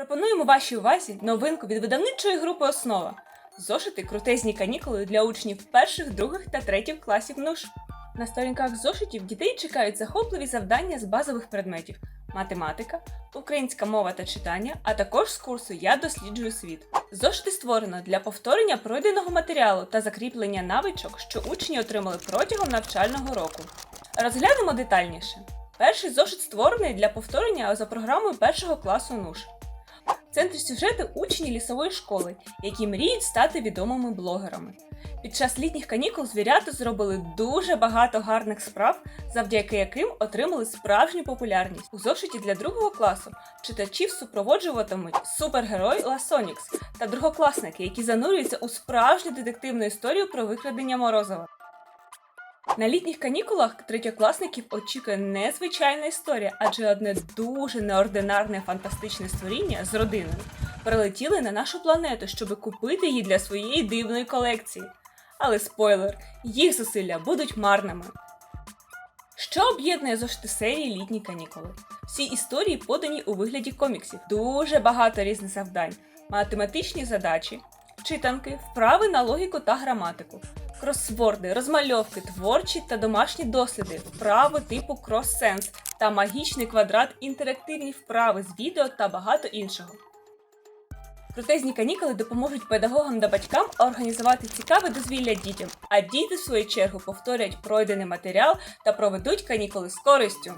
Пропонуємо вашій увазі новинку від видавничої групи Основа. Зошити крутезні канікули для учнів перших, других та третіх класів НУШ. На сторінках зошитів дітей чекають захопливі завдання з базових предметів: математика, українська мова та читання, а також з курсу Я досліджую світ. Зошити створено для повторення пройденого матеріалу та закріплення навичок, що учні отримали протягом навчального року. Розглянемо детальніше. Перший зошит створений для повторення за програмою першого класу НУШ. В центрі сюжету учні лісової школи, які мріють стати відомими блогерами. Під час літніх канікул звірята зробили дуже багато гарних справ, завдяки яким отримали справжню популярність. У зошиті для другого класу читачів супроводжуватимуть супергерой Ласонікс та другокласники, які занурюються у справжню детективну історію про викрадення Морозова. На літніх канікулах третьокласників очікує незвичайна історія, адже одне дуже неординарне фантастичне створіння з родиною прилетіли на нашу планету, щоб купити її для своєї дивної колекції. Але спойлер, їх зусилля будуть марними. Що об'єднує зошити серії літні канікули? Всі історії подані у вигляді коміксів, дуже багато різних завдань, математичні задачі, читанки, вправи на логіку та граматику, кросворди, розмальовки, творчі та домашні досліди, вправи типу крос-сенс та магічний квадрат, інтерактивні вправи з відео та багато іншого. Крутезні канікули допоможуть педагогам та батькам організувати цікаве дозвілля дітям, а діти, в свою чергу, повторять пройдений матеріал та проведуть канікули з користю.